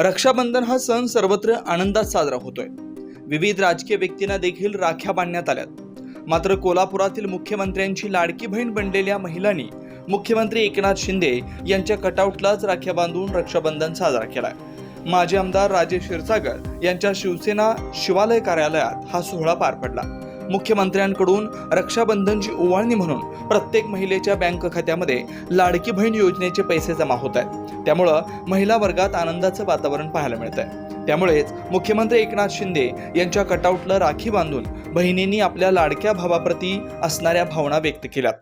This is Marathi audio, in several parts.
रक्षाबंधन हा सण सर्वत्र आनंदात साजरा होतोय. विविध राजकीय व्यक्तींना देखील राख्या बांधण्यात आल्यात. मात्र कोल्हापुरातील मुख्यमंत्र्यांची लाडकी बहीण बनलेल्या महिलांनी मुख्यमंत्री एकनाथ शिंदे यांच्या कटआउटलाच राख्या बांधून रक्षाबंधन साजरा केलाय. माजी आमदार राजेश क्षीरसागर यांच्या शिवसेना शिवालय कार्यालयात हा सोहळा पार पडला. मुख्यमंत्र्यांकडून रक्षाबंधनची ओवाळणी म्हणून प्रत्येक महिलेच्या बँक खात्यामध्ये लाडकी बहीण योजनेचे पैसे जमा होत आहेत. त्यामुळं महिला वर्गात आनंदाचं वातावरण पाहायला मिळत आहे त्यामुळेच मुख्यमंत्री एकनाथ शिंदे यांच्या कटआउटला राखी बांधून बहिणींनी आपल्या लाडक्या भावाप्रती असणाऱ्या भावना व्यक्त केल्या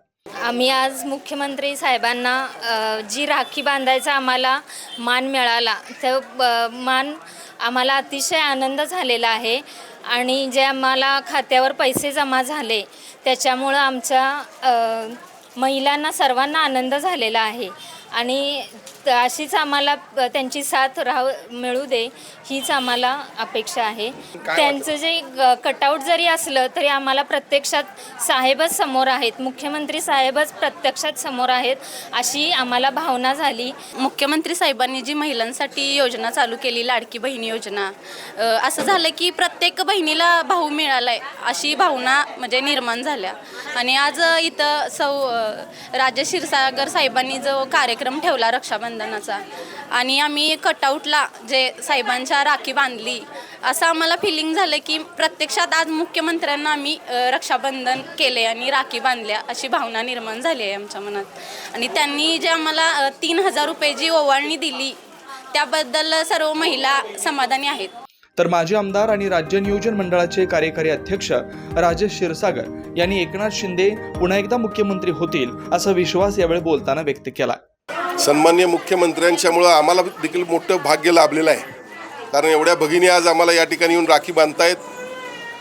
आम्ही आज मुख्यमंत्री साहेबांना जी राखी बांधायचा आम्हाला मान मिळाला तर मान आम्हाला अतिशय आनंद झालेला आहे. आणि जे आम्हाला खात्यावर पैसे जमा झाले त्याच्यामुळं आमच्या महिलांना सर्वांना आनंद झालेला आहे. आणि त- अशीच आम्हाला त्यांची साथ राह मिळू दे हीच आम्हाला अपेक्षा आहे. त्यांचं जे कटआउट जरी असलं तरी आम्हाला प्रत्यक्षात साहेबच समोर आहेत. मुख्यमंत्री साहेबच प्रत्यक्षात समोर आहेत अशी आम्हाला भावना झाली. मुख्यमंत्री साहेबांनी जी महिलांसाठी योजना चालू केली लाडकी बहीण योजना असं झालं की प्रत्येक बहिणीला भाऊ मिळाला आहे अशी भावना म्हणजे निर्माण झाल्या. आणि आज इथं सौ राजे क्षीरसागर साहेबांनी जो कार्यक्रम कार्यक्रम ठेवला रक्षाबंधनाचा. आणि आम्ही कटआउटला जे साहेबांच्या राखी बांधली असं आम्हाला फिलिंग झालं की प्रत्यक्षात आज मुख्यमंत्र्यांना आम्ही रक्षाबंधन केले आणि राखी बांधल्या अशी भावना निर्माण झाली आहे आमच्या मनात. आणि त्यांनी जे आम्हाला तीन हजार रुपये जी ओवाळणी दिली त्याबद्दल सर्व महिला समाधानी आहेत. तर माजी आमदार आणि राज्य नियोजन मंडळाचे कार्यकारी अध्यक्ष राजेश क्षीरसागर यांनी एकनाथ शिंदे पुन्हा एकदा मुख्यमंत्री होतील असा विश्वास यावेळी बोलताना व्यक्त केला. सन्मान्य मुख्यमंत्र्यांच्यामुळं आम्हाला देखील मोठं भाग्य लाभलेलं आहे. कारण एवढ्या भगिनी आज आम्हाला या ठिकाणी येऊन राखी बांधतायत.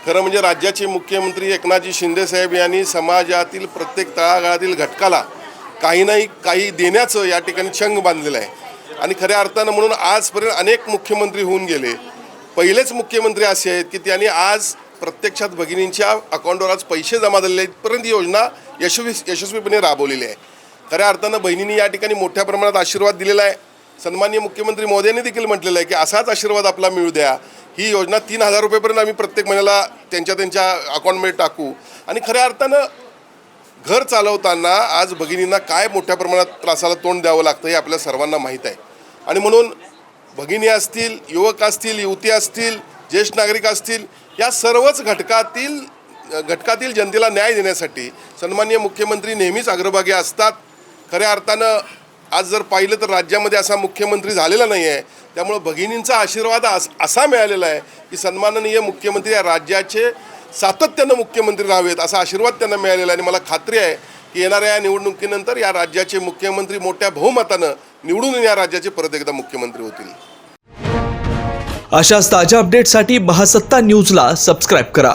खरं म्हणजे राज्याचे मुख्यमंत्री एकनाथजी शिंदेसाहेब यांनी समाजातील प्रत्येक तळागाळातील घटकाला काही नाही काही देण्याचं या ठिकाणी छंग बांधलेलं आहे. आणि खऱ्या अर्थानं म्हणून आजपर्यंत अनेक मुख्यमंत्री होऊन गेले. पहिलेच मुख्यमंत्री असे आहेत की त्यांनी आज प्रत्यक्षात भगिनींच्या अकाउंटवर आज पैसे जमा झालेले आहेत. परंतु ही योजना यशस्वी यशस्वीपणे राबवलेली आहे. खऱ्या अर्थानं बहिणींनी या ठिकाणी मोठ्या प्रमाणात आशीर्वाद दिलेला आहे. सन्माननीय मुख्यमंत्री मोदयांनी देखील म्हटलेलं आहे की असाच आशीर्वाद आपला मिळू द्या. ही योजना तीन हजार रुपयेपर्यंत आम्ही प्रत्येक महिन्याला त्यांच्या त्यांच्या अकाउंटमध्ये टाकू. आणि खऱ्या अर्थानं घर चालवताना आज भगिनींना काय मोठ्या प्रमाणात त्रासाला तोंड द्यावं लागतं हे आपल्या सर्वांना माहीत आहे. आणि म्हणून भगिनी असतील युवक असतील युवती असतील ज्येष्ठ नागरिक असतील या सर्वच घटकातील घटकातील जनतेला न्याय देण्यासाठी सन्माननीय मुख्यमंत्री नेहमीच अग्रभागी असतात. खऱ्या अर्थानं आज जर पाहिलं तर राज्यामध्ये असा मुख्यमंत्री झालेला नाही आहे त्यामुळं भगिनींचा आशीर्वाद अस असा मिळालेला आहे की सन्माननीय मुख्यमंत्री या राज्याचे सातत्यानं मुख्यमंत्री राहावेत असा आशीर्वाद त्यांना मिळालेला आहे. आणि मला खात्री आहे की येणाऱ्या या निवडणुकीनंतर या राज्याचे मुख्यमंत्री मोठ्या बहुमतानं निवडून या राज्याचे परत एकदा मुख्यमंत्री होतील. अशाच ताज्या अपडेटसाठी महासत्ता न्यूजला सबस्क्राईब करा.